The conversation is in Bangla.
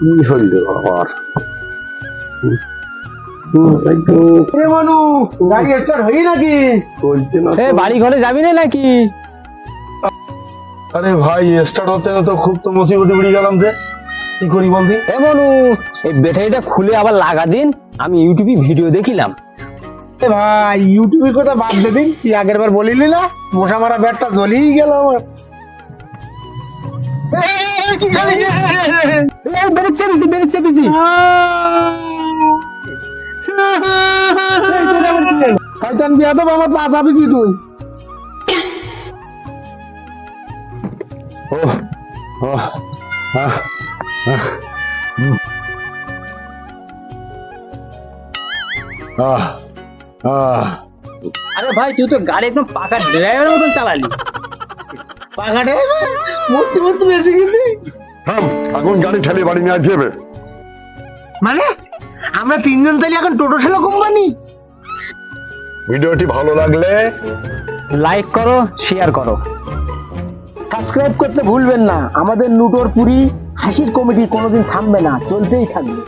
কি হইল আবার? এ গাড়ি স্টার্ট হই নাকি? চলছে না এ তো। বাড়ি ঘরে যাবি না নাকি? আরে ভাই স্টার্ট হতে না তো খুব তো মুসিবতে পড়ে গেলাম যে। কি করি বলতি এ মনু এই ব্যাটারিটা খুলে আবার লাগা দিন আমি ইউটিউবে ভিডিও দেখিলাম। এ ভাই ইউটিউবের কথা বাদ দে দিন তুই আগের বার বলিলি না? মশা মারা ব্যাটটা জ্বলেই গেল আমার। কি খালি? আহ, আহ, আরে ভাই তুই তো গাড়ি একদম পাকা ড্রাইভারের মতন চালালি। পাখাটে মূর্তি মূর্তি বেঁচে গেছি। থাম এখন গাড়ি ঠেলে বাড়ি নিয়ে যাবে মানে? আমরা তিনজন তাহলে এখন টোটো ঠেলো কোম্পানি? ভিডিওটি ভালো লাগলে লাইক করো শেয়ার করো। সাবস্ক্রাইব করতে ভুলবেন না। আমাদের নুটোর পুরি হাসির কমিটি কোনোদিন থামবে না চলতেই থাকবে।